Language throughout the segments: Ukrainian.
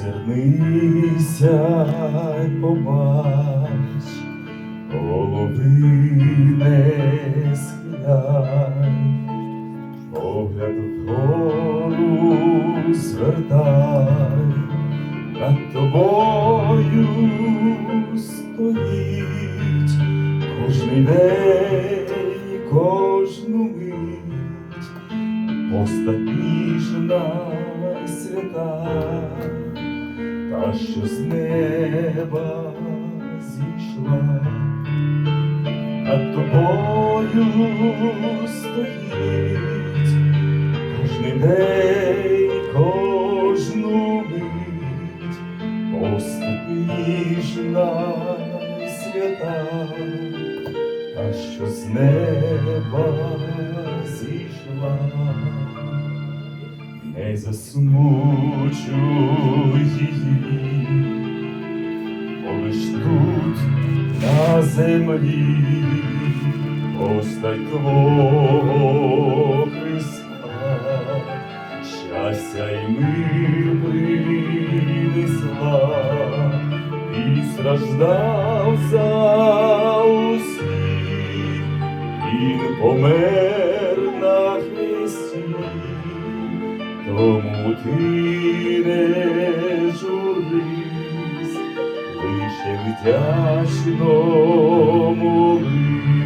Озирнися й побач, голови не схиляй, погляд вгору звертай, над тобою стоїть кожний день, кожну мить, постать ніжна свята, та що з неба зійшла, над тобою стоїть кожний день, кожну мить, ніжна свята, та що з неба зійшла не засмучуй її, коли ж тут на землі постать твого Христа, щастя й мир принесла, і страждав за усіх, він помер Тому ти не журись, лише вдячно молись.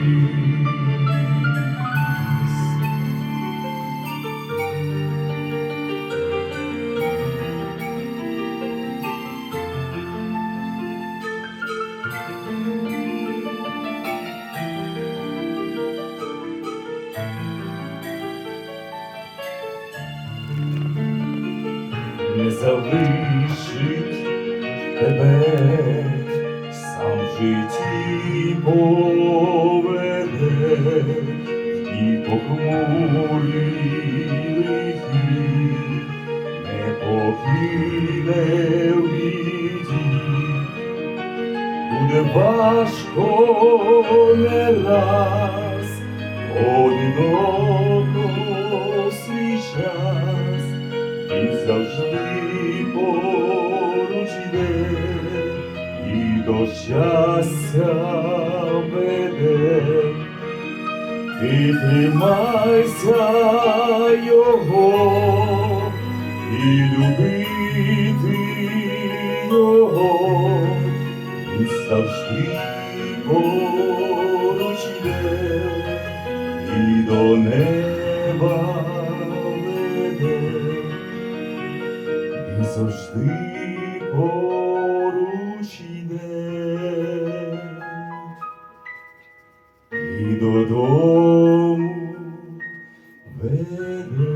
Не залишить тебе, сам в житті поведе, і похмурі лихі, не покине в біді, буде важко не раз, одиноко до щастя веде. Ти тримайся його і любити його, він завжди поруч йде і до неба веде, він завжди поруч йде і додому веде.